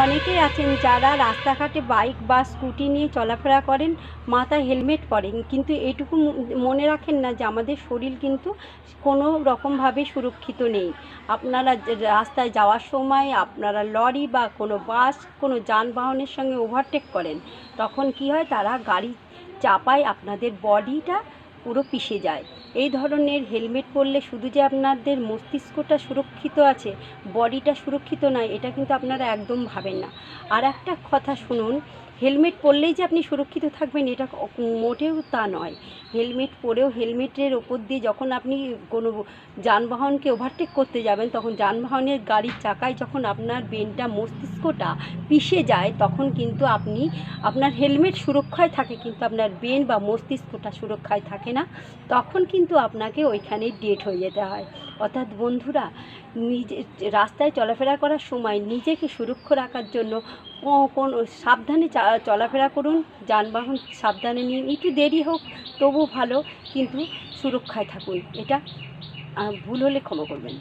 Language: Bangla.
অনেকেই আছেন যারা রাস্তাঘাটে বাইক বা স্কুটি নিয়ে চলাফেরা করেন, মাথায় হেলমেট পরেন। কিন্তু এটুকু মনে রাখেন না যে আমাদের শরীর কিন্তু কোনো রকমভাবে সুরক্ষিত নেই। আপনারা রাস্তায় যাওয়ার সময় আপনারা লরি বা কোনো বাস, কোনো যানবাহনের সঙ্গে ওভারটেক করেন। তখন কি হয়? তারা গাড়ি চাপায় আপনাদের বডিটা পুরো পিষে যায়। এই ধরনের হেলমেট পরলে শুধু যে আপনাদের মস্তিষ্কটা সুরক্ষিত আছে, বডিটা সুরক্ষিত নয়, এটা কিন্তু আপনারা একদম ভাবেন না। আর একটা কথা শুনুন হেলমেট পরলেই যে আপনি সুরক্ষিত থাকবেন, এটা মোটেও তা নয়। হেলমেট পরেও হেলমেটের ওপর দিয়ে যখন আপনি কোনো যানবাহনকে ওভারটেক করতে যাবেন, তখন যানবাহনের গাড়ির চাকায় যখন আপনার ব্রেনটা, মস্তিষ্কটা পিষে যায়, তখন কিন্তু আপনি, আপনার হেলমেট সুরক্ষায় থাকে, কিন্তু আপনার ব্রেন বা মস্তিষ্কটা সুরক্ষায় থাকে না। তখন কিন্তু আপনাকে ওইখানে ডেট হয়ে যেতে হয়। অর্থাৎ বন্ধুরা, নিজে, রাস্তায় চলাফেরা করার সময় নিজেকে সুরক্ষা রাখার জন্য কোন সাবধানে চা- চলাফেরা করুন, যানবাহন সাবধানে নিন, একটু দেরি হোক তবু ভালো, কিন্তু সুরক্ষায় থাকুন, এটা ভুল হলে ক্ষমা করবেন।